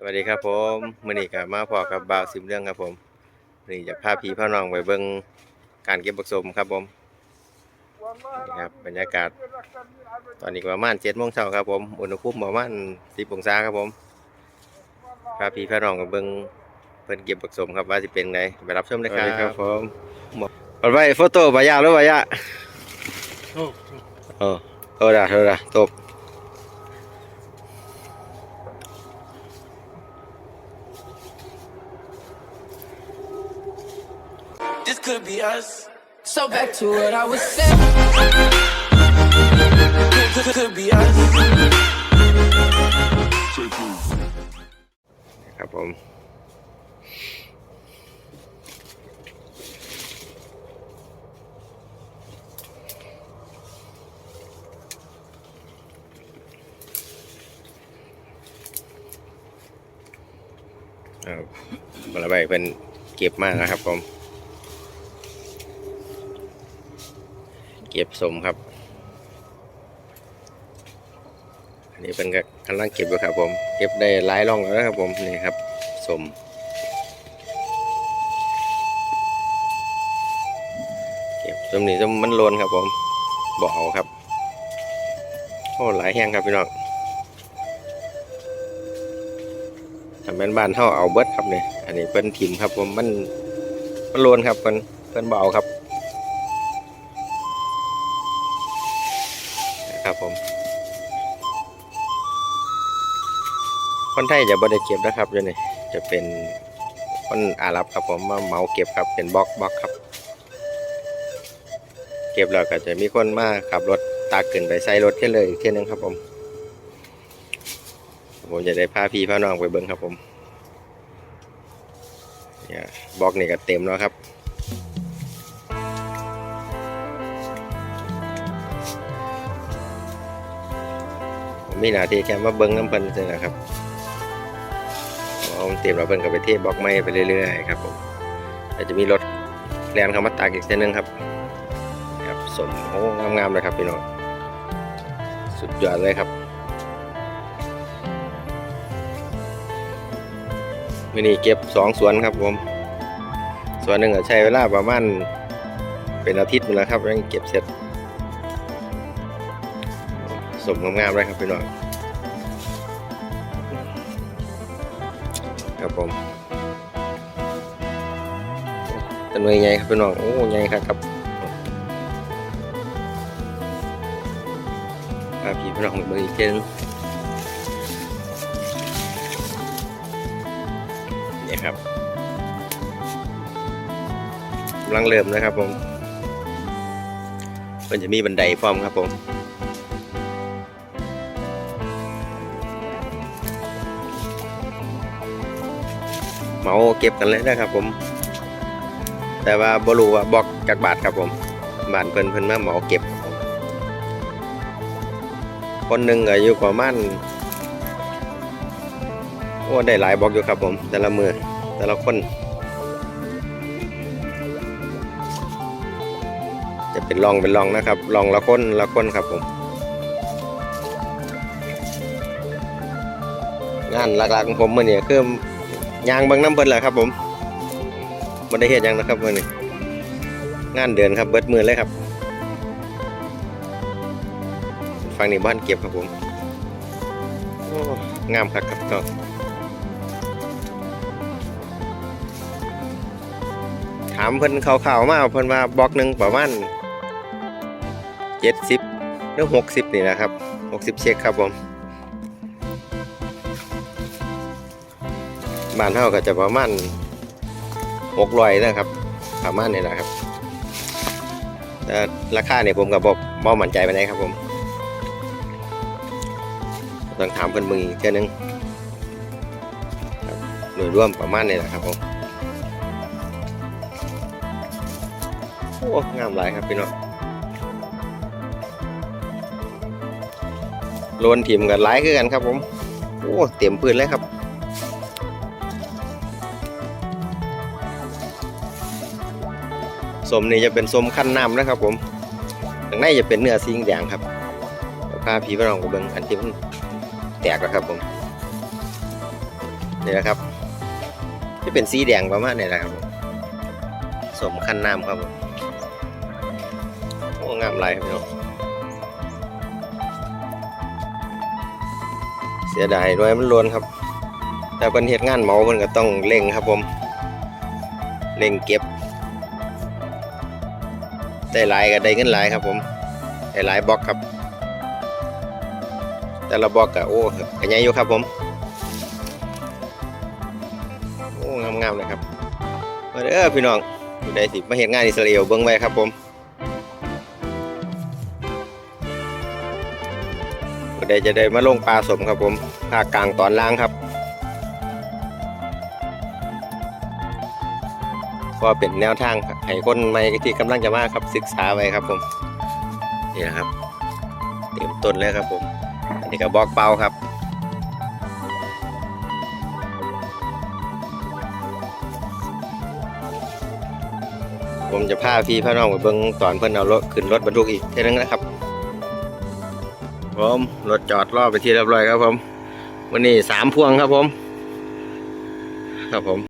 สวัสดีครับผมมื่อนี้ก็มาพอกับบ่าวสิมเรื่องครับผมมื่อนี้จะพาพี่พ่อน้องไปเบิ่งการเก็บบักสมครับผมนี่ครับบรรยากาศ ตอนนี้ก็ประมาณเจ็ดโมงเช้าครับผมอุณหภูมิประมาณสิบองศาครับผมพาพี่พ่อน้องไปเบิ่งเพิ่นเก็บบักสมครับว่าสิเป็นไงไปรับชมเลยครับครับผมปดไว้โฟโต้บายาหรือบายาโอ้โทษนะโทษนะตบ could be us. So back to what I was saying. Could, could, could be us. ครับผมครับบลาใบเป็นเก็บมากนะครับผม ก็บสมครับ อันนี้เป็นกำลังเก็บอยู่ครับผม เก็บได้หลายร่องแล้วนะครับผมนี่ครับสมเก็บสมนี่สมมันโลนครับผมบ่เอาครับโอ้หลายแห้งครับพี่น้องทำเป็นบ้านเท่าเอาเบิร์ดครับเนี่ยอันนี้เป็นถิ่มครับผมมันมันโลนครับเป็นเป็นเบาครับ ครับผม คนไทยจะบ่ได้เก็บนะครับเดี๋ยวนี้จะเป็นคนอาหรับครับผมมาเหมาเก็บครับเป็นบล็อกบล็อกครับ เก็บแล้วก็จะมีคนมาขับรถตากขึ้นไปใส่รถแค่เลยอีกเที่ยหนึงครับผม ผมจะได้พาพี่พาน้องไปเบิ้งครับผมเนี่ยบล็อกนี่ก็เต็มแล้วครับ มมีหน้าที่แค่มาเบิ้งน้ำเพิ่นเท่านั้นครับเอาเตรียมเราเพิ่นกับไปเทบล็อกไม้ไปเรื่อยๆครับผมอาจจะมีรถแลนเข้ามาตากอีกเส้นนึงครับครับสมโอ้งามๆเลยครับพี่น้องสุดยอดเลยครับมินี่เก็บสองสวนครับผมสวนหนึ่งก็ใช้เวลาประมาณเป็นอาทิตย์นึงแล้วครับยังเก็บเสร็จ สมงามๆเลยครับพี่น้องครับผมตันวยใหญ่ครับพี่น้องโอ้ใหญ่ครับครับพาพี่พี่น้องมาเบิ่งอีกเทีนึงนี่ครับกำลังเริ่มนะครับผมมันจะมีบันไดพร้อมครับผม มาเก็บกันเลยนะครับผม แต่ว่าบรูว่าบอกจากบาทครับผมบานเพิ่นเพิ่นมาเหมาเก็บครับผมคนหนึ่งอายุประมาณโอ้ได้หลายบอกอยู่ครับผม แต่ละมือแต่ละคน จะเป็นลองเป็นลองนะครับลองละคนละคนครับผมงานหลักๆของผมมื่อนี้คือ ยางบางน้ำเบิดแหละครับ ผมไม่ได้เฮ็ดหยังนะครับมือนี้งานเดือนครับเบิดมือเลยครับฟังนี่บ้านเก็บครับผมงามครับครับก็ถามเพิ่นข่าวๆมาเพิ่นว่าบล็อกหนึ่งประมาณเจ็ดสิบหรือหกสิบนี่นะครับหกสิบเช็คครับผม บ้านเท่าก็จะประมาณหกร้อยนะครับ ประมาณนี้แหละครับแต่ราคาเนี่ยผมกับบ่บ่มั่นใจไปไหนครับผมต้องถามเพิ่นมึงอีกเท่านึงโดยรวมประมาณนี้แหละครับผมโอ้งามหลายครับพี่น้องโลนถิ่มกันหลายคือกันครับผม โอ้เต็มพื้นเลยครับ สมนี่จะเป็นสมขั้นน้ำนะครับผมข้างในจะเป็นเนื้อสีแดงครับเดี๋ยวพาพี่ไปลองไปเบิ่งอันที่มันแตกแล้วครับผมนี่นะครับที่เป็นสีแดงประมาณนี้แหละครับผมสมคันน้ำครับผมโอ้งามหลายครับพี่น้องเสียดายด้วยมันล้วนครับ แต่เพิ่นเฮ็ดงานเหมาเพิ่นก็ต้องเร่งครับผมเร่งเก็บ ได้หลายก็ได้เงินหลายครับผมได้หลายบล็อกครับ แต่ละบล็อกก็โอ้ก็ใหญ่อยู่ครับผมโอ้งามๆเลยครับมาเด้อพี่น้องผู้ใดสิมาเห็นงานอิสราเอลเบิ่งไว้ครับผมผู้ใดจะได้มาลงปลาสมครับผมภาคกลางตอนล่างครับ ก็เป็นแนวทางให้คนใหม่ที่กำลังจะมาครับศึกษาไว้ครับผมนี่นะครับเต็มต้นเลยครับผมอันนี้ก็บอกเปล่าครับผมจะพาพี่พ่อน้องไปเบิ่งตอนเพิ่อนเอารถขึ้นรถบรรทุกอีกเท่านึงนะครับผมรถจอดรอไปที่เรียบร้อยครับผม วันนี้สามพวงครับผม ครับผม